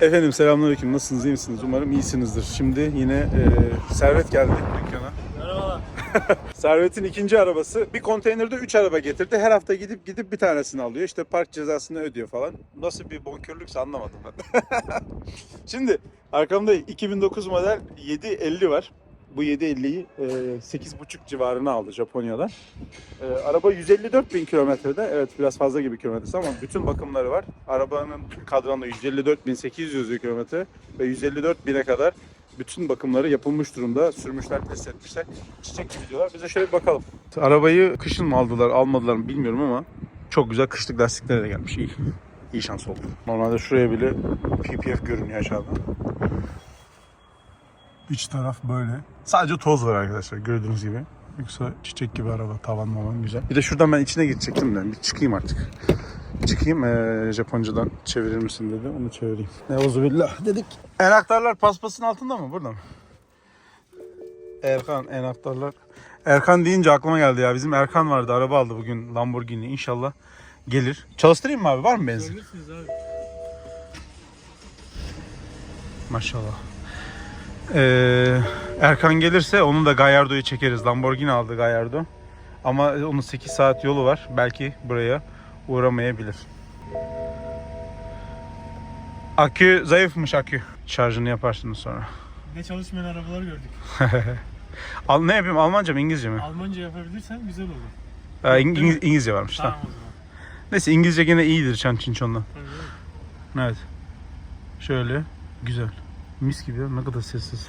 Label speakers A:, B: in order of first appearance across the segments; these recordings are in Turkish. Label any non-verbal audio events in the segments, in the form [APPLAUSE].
A: Efendim selamünaleyküm. Nasılsınız? iyi misiniz? Umarım iyisinizdir. Şimdi yine e, Servet geldi dükkana.
B: Merhaba. [LAUGHS]
A: Servet'in ikinci arabası. Bir konteynerde 3 araba getirdi. Her hafta gidip gidip bir tanesini alıyor. İşte park cezasını ödüyor falan. Nasıl bir bonkörlükse anlamadım ben. [LAUGHS] Şimdi arkamda 2009 model 750 var. Bu 750'yi e, 8,5 civarına aldı Japonya'dan. E, araba 154 bin kilometrede. Evet biraz fazla gibi kilometresi ama bütün bakımları var. Arabanın kadranı 154 bin 800 yazıyor kilometre ve 154 bine kadar bütün bakımları yapılmış durumda. Sürmüşler, test etmişler. Çiçek gibi diyorlar. Bize şöyle bir bakalım. Arabayı kışın mı aldılar, almadılar mı bilmiyorum ama çok güzel kışlık lastikleri de gelmiş. İyi. İyi şans oldu. Normalde şuraya bile PPF görünüyor aşağıda. İç taraf böyle. Sadece toz var arkadaşlar gördüğünüz gibi. Yoksa çiçek gibi araba, tavan mavan güzel. Bir de şuradan ben içine girecektim de bir çıkayım artık. Çıkayım eee Japoncadan çevirir misin dedi. Onu çevireyim. Neuzubillah dedik. Enaktarlar paspasın altında mı? Burada mı? Erkan enaktarlar. Erkan deyince aklıma geldi ya. Bizim Erkan vardı. Araba aldı bugün Lamborghini. İnşallah gelir. Çalıştırayım mı abi? Var mı benzin? Maşallah. Ee, Erkan gelirse onun da Gallardo'yu çekeriz. Lamborghini aldı Gallardo. Ama onun 8 saat yolu var. Belki buraya uğramayabilir. Akü zayıfmış akü. Şarjını yaparsınız sonra.
B: Ne çalışmayan arabalar gördük. [LAUGHS]
A: Al, ne yapayım Almanca mı İngilizce mi?
B: Almanca yapabilirsen güzel olur.
A: Ee, İng- İng- İngilizce varmış tamam.
B: Tamam.
A: Neyse İngilizce gene iyidir Çan Çinçon'dan. Evet. Şöyle. Güzel. Mis gibi ya. Ne kadar sessiz.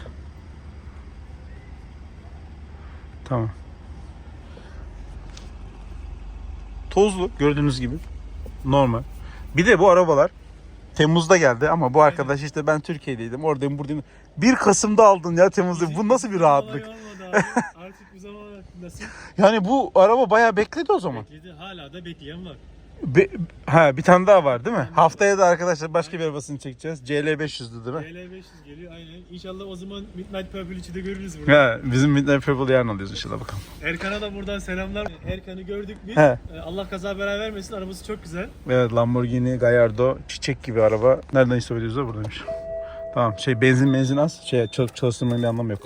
A: Tamam. Tozlu gördüğünüz gibi. Normal. Bir de bu arabalar Temmuz'da geldi ama bu arkadaş işte ben Türkiye'deydim. Oradayım buradayım. 1 Kasım'da aldın ya Temmuz'da. Bu nasıl bir rahatlık?
B: Artık bu zaman [LAUGHS] nasıl
A: Yani bu araba bayağı bekledi o zaman.
B: bekledi. Hala da bekleyen var.
A: Be- ha bir tane daha var değil mi? Haftaya da arkadaşlar başka bir arabasını çekeceğiz. CL500'dü değil mi?
B: GL500 geliyor aynen. İnşallah o zaman Midnight Purple 3'ü de görürüz burada.
A: Ha, bizim Midnight Purple yarın alıyoruz inşallah bakalım.
B: Erkan'a da buradan selamlar. Erkan'ı gördük biz.
A: He.
B: Ee, Allah kaza bela vermesin. Arabası çok güzel.
A: Evet Lamborghini Gallardo çiçek gibi araba. Nereden istop ediyoruz da buradaymış. Tamam şey benzin benzin az. Şey çalıp çalıştırmanın bir anlamı yok.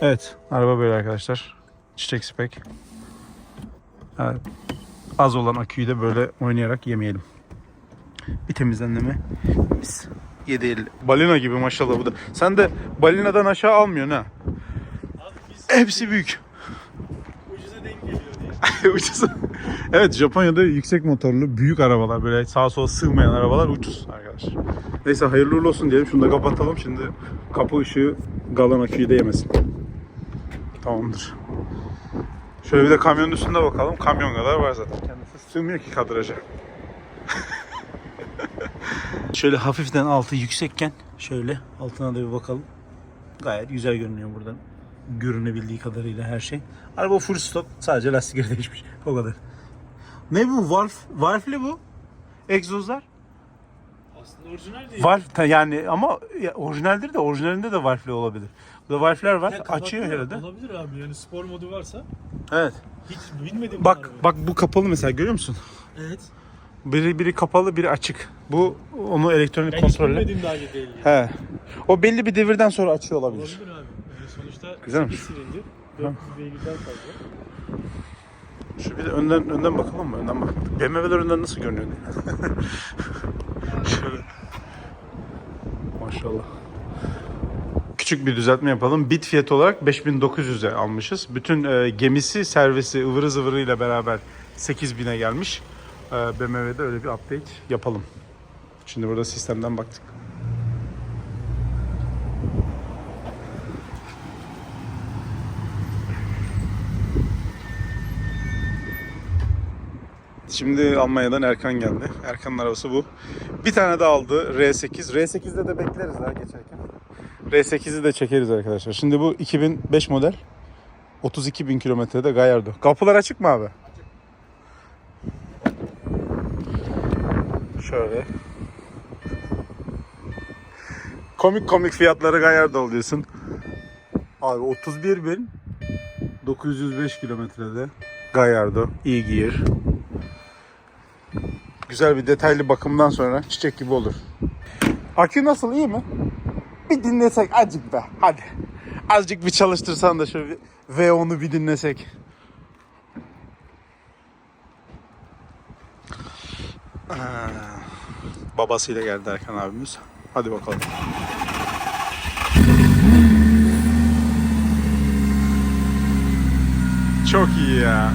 A: Evet araba böyle arkadaşlar. Çiçek spek. Evet. Az olan aküyü de böyle oynayarak yemeyelim. Bir temizlenme. Mis. 750. Balina gibi maşallah bu da. Sen de balinadan aşağı almıyorsun ha. Hepsi büyük.
B: ucuza denk geliyor diye. [LAUGHS]
A: ucuz. evet Japonya'da yüksek motorlu büyük arabalar böyle sağa sola sığmayan arabalar ucuz arkadaşlar. Neyse hayırlı uğurlu olsun diyelim. Şunu da kapatalım. Şimdi kapı ışığı galan aküyü de yemesin. Tamamdır. Şöyle bir de kamyonun üstünde bakalım. Kamyon kadar var zaten. Kendisi sığmıyor ki kadraja. [LAUGHS] şöyle hafiften altı yüksekken şöyle altına da bir bakalım. Gayet güzel görünüyor buradan. Görünebildiği kadarıyla her şey. Araba full stop. Sadece lastikleri [LAUGHS] değişmiş. O kadar. Ne bu? Valve, valve'li bu. Egzozlar.
B: Aslında orijinal değil.
A: Valve yani ama ya, orijinaldir de orijinalinde de valve'li olabilir. Burada var.
B: Ya,
A: Açıyor herhalde.
B: Olabilir abi yani spor modu varsa.
A: Evet.
B: Hiç bilmedim
A: Bak
B: arabayı.
A: bak bu kapalı mesela görüyor musun?
B: Evet.
A: Biri biri kapalı, biri açık. Bu onu elektronik
B: Ben hiç
A: kontrolle.
B: bilmediğim daha iyi değil.
A: He. O belli bir devirden sonra açıyor olabilir.
B: Olabilir abi. Yani sonuçta
A: Güzelmiş.
B: 8 silindir. 400 beygirden fazla.
A: Şu bir de önden önden bakalım mı? Önden bakmadık. BMW'ler önden nasıl görünüyor diye. [LAUGHS] Şöyle. Maşallah. Küçük bir düzeltme yapalım. Bit fiyatı olarak 5900'e almışız. Bütün e, gemisi, servisi, ıvırı zıvırıyla beraber 8000'e gelmiş. E, BMW'de öyle bir update yapalım. Şimdi burada sistemden baktık. Şimdi Almanya'dan Erkan geldi. Erkan'ın arabası bu. Bir tane de aldı R8. R8'de de bekleriz daha geçerken. R8'i de çekeriz arkadaşlar. Şimdi bu 2005 model. 32 bin kilometrede Gallardo. Kapılar açık mı abi? Şöyle. Komik komik fiyatları Gallardo alıyorsun. Abi 31 bin 905 kilometrede Gallardo e-Gear. Güzel bir detaylı bakımdan sonra çiçek gibi olur. Akü nasıl iyi mi? Bir dinlesek azıcık be hadi. Azıcık bir çalıştırsan da şöyle bir V10'u bir dinlesek. Aa, babasıyla geldi Erkan abimiz. Hadi bakalım. Çok iyi ya.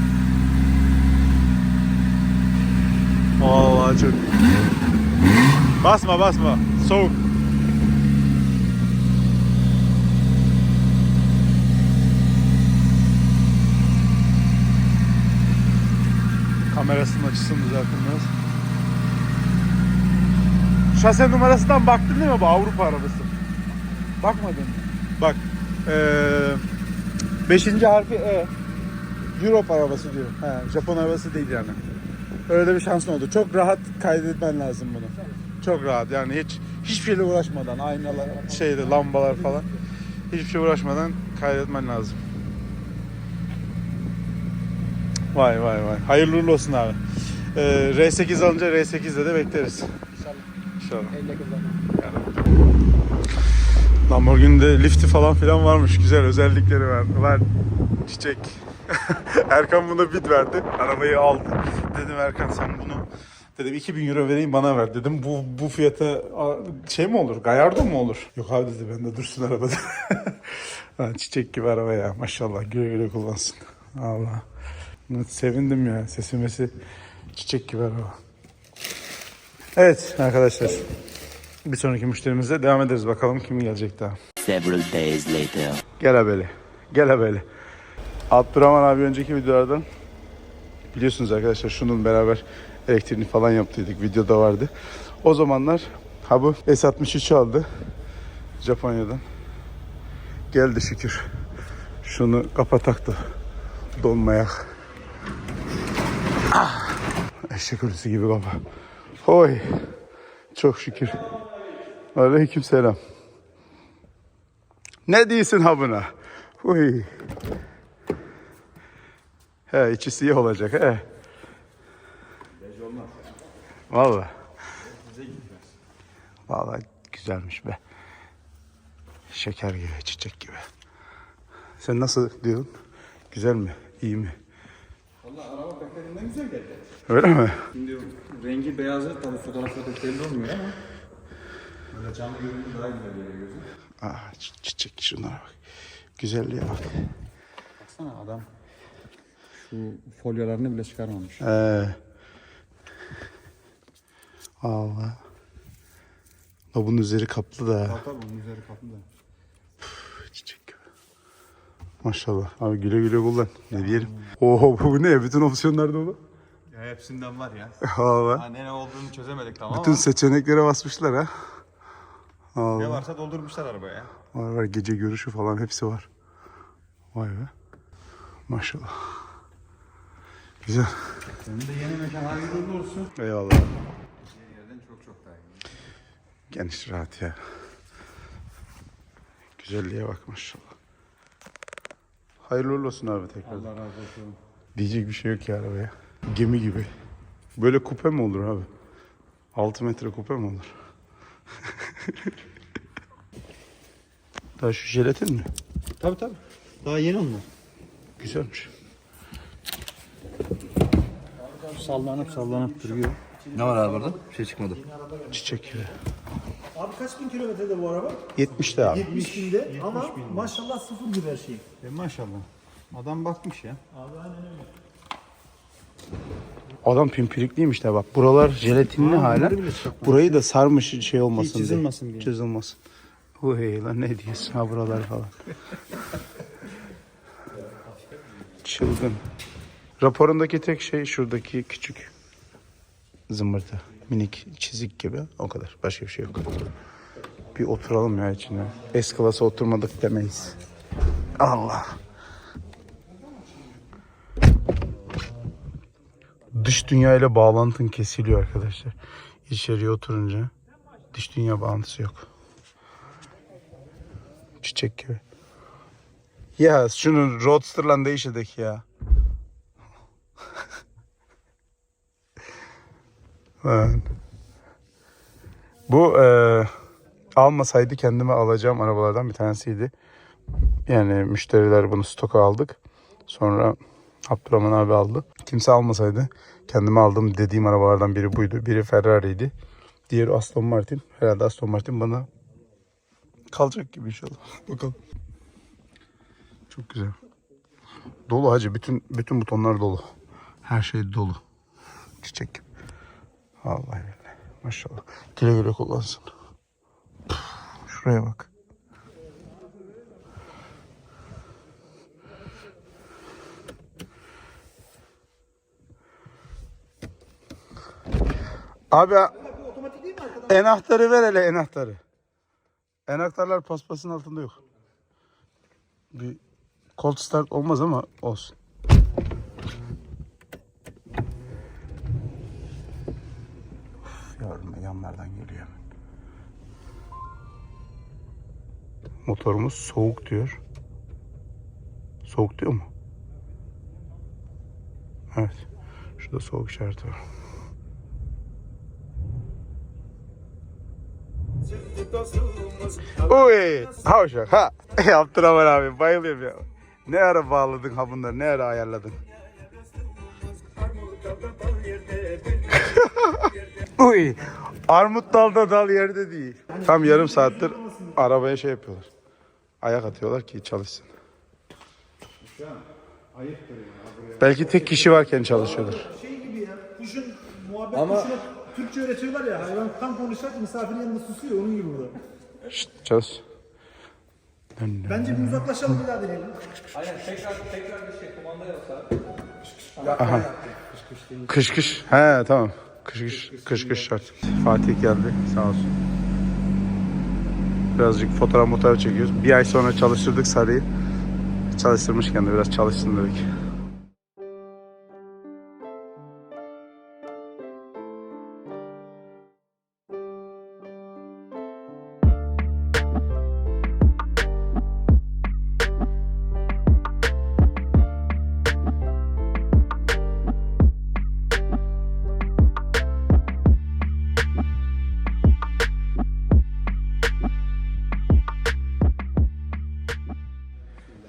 A: Vallahi çok iyi. Basma basma. Soğuk. Kamerasının açısını düzeltin biraz. Şase numarasından baktın değil mi bu Avrupa arabası? Bakmadın. Bak. Ee, beşinci harfi E. Europe arabası diyor. He, Japon arabası değil yani. Öyle bir şansın oldu. Çok rahat kaydetmen lazım bunu. Çok rahat yani hiç hiçbir şeyle uğraşmadan aynalar, şeyde lambalar falan hiçbir şey uğraşmadan kaydetmen lazım. Vay vay vay. Hayırlı uğurlu olsun abi. Ee, R8 alınca R8'de de bekleriz. İnşallah. Lamborghini'de lifti falan filan varmış. Güzel özellikleri var. Var. Çiçek. [LAUGHS] Erkan buna bid verdi. Arabayı aldı. Dedim Erkan sen bunu dedim 2000 euro vereyim bana ver dedim. Bu bu fiyata şey mi olur? Gallardo mu olur? Yok abi dedi bende dursun arabada. [LAUGHS] çiçek gibi araba ya maşallah güle güle kullansın. Allah. Sevindim ya sesi mesi çiçek gibi araba. Evet arkadaşlar. Bir sonraki müşterimize devam ederiz bakalım kim gelecek daha.
C: Several days later.
A: Gel haberi. Gel haberi. Abdurrahman abi önceki videolardan biliyorsunuz arkadaşlar şunun beraber elektriğini falan yaptıydık. Videoda vardı. O zamanlar ha bu S63 aldı. Japonya'dan. Geldi şükür. Şunu kapatak da donmayak. Eşek ölüsü gibi baba. Hoy. Çok şükür. Aleyküm selam. Ne diyorsun ha buna? Huy. He içi siyah olacak he. Valla. Valla güzelmiş be. Şeker gibi, çiçek gibi. Sen nasıl diyorsun? Güzel mi? İyi mi?
D: Valla araba beklediğimden güzel geldi.
A: Öyle mi?
D: Şimdi rengi beyazı tabii fotoğrafta pek belli olmuyor ama böyle canlı görünce daha güzel geliyor gözü.
A: Aa, çi- çiçek şunlara bak. Güzelliğe bak.
D: Baksana adam şu folyolarını bile çıkarmamış.
A: Ee, Allah. La bunun üzeri kaplı da.
D: Tabii onun üzeri kaplı da.
A: Maşallah. Abi güle güle kullan. Ne diyelim. Oho bu ne? Bütün opsiyonlar dolu.
D: Ya hepsinden var ya.
A: Allah. [LAUGHS]
D: Ha, ne ne olduğunu çözemedik tamam
A: Bütün
D: ama
A: seçeneklere basmışlar ha.
D: ne
A: Allah.
D: varsa doldurmuşlar arabaya.
A: Var var gece görüşü falan hepsi var. Vay be. Maşallah. Güzel.
D: Senin de yeni mekan hayırlı olsun.
A: Eyvallah.
D: Yerden çok çok daha iyi.
A: Geniş rahat ya. Güzelliğe bak maşallah. Hayırlı uğurlu olsun abi tekrar.
D: Allah razı olsun.
A: Diyecek bir şey yok ya arabaya. Gemi gibi. Böyle kupe mi olur abi? 6 metre kupe mi olur? [LAUGHS] Daha şu jelatin mi?
D: Tabii tabii. Daha yeni onlar.
A: Güzelmiş.
D: Sallanıp sallanıp duruyor.
E: Ne var abi burada? Bir şey çıkmadı.
A: Çiçek gibi.
F: Abi kaç bin kilometrede bu araba?
A: 70 de abi.
F: 70 binde ama maşallah sıfır gibi her şey.
D: E maşallah. Adam bakmış ya.
A: Adam pimpirikliymiş de bak. Buralar jelatinli hala. Burayı da sarmış şey olmasın
D: Hiç çizilmesin
A: diye.
D: diye.
A: Çizilmesin. Hey lan ne diyorsun ha buralar falan. Çılgın. Raporundaki tek şey şuradaki küçük zımbırtı. Minik çizik gibi. O kadar. Başka bir şey yok. Bir oturalım ya içine. S-Class'a oturmadık demeyiz. Allah. Dış dünya ile bağlantın kesiliyor arkadaşlar. İçeriye oturunca dış dünya bağlantısı yok. Çiçek gibi. Ya şunu Roadster'la değiştirdik ya. Bu eee almasaydı kendime alacağım arabalardan bir tanesiydi. Yani müşteriler bunu stoka aldık. Sonra Abdurrahman abi aldı. Kimse almasaydı kendime aldım dediğim arabalardan biri buydu. Biri Ferrari'ydi. Diğeri Aston Martin. Herhalde Aston Martin bana kalacak gibi inşallah. [LAUGHS] Bakalım. Çok güzel. Dolu hacı. Bütün bütün butonlar dolu. Her şey dolu. Çiçek. Vallahi billahi. Maşallah. Güle güle kullansın. Şuraya bak. Abi enahtarı ver hele enahtarı. Enahtarlar paspasın altında yok. Bir cold start olmaz ama olsun. Yanlardan geliyor. Motorumuz soğuk diyor. Soğuk diyor mu? Evet. Şurada soğuk işareti var. Uy, havşak ha. [LAUGHS] Abdurrahman abi bayılıyorum ya. Ne ara bağladın ha bunları, ne ara ayarladın? [LAUGHS] Uy, armut dalda dal yerde değil. Tam yarım saattir arabaya şey yapıyorlar. Ayak atıyorlar ki çalışsın. Belki tek kişi varken çalışıyorlar.
F: Şey gibi ya. Kuşun muhabbet kuşuna Türkçe öğretiyorlar ya. Hayvan tam konuşacak misafirin yanında susuyor onun gibi burada.
A: Şşt, çalış.
F: Bence bir uzaklaşalım bir daha deneyelim.
A: Kış kış. He tamam. Kış kış, kış kış şart. Fatih geldi sağ olsun. Birazcık fotoğraf fotoğraf çekiyoruz. Bir ay sonra çalıştırdık Sarı'yı. Çalıştırmışken de biraz çalışsın dedik.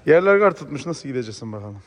A: Yerler kar tutmuş. Nasıl gideceksin bakalım.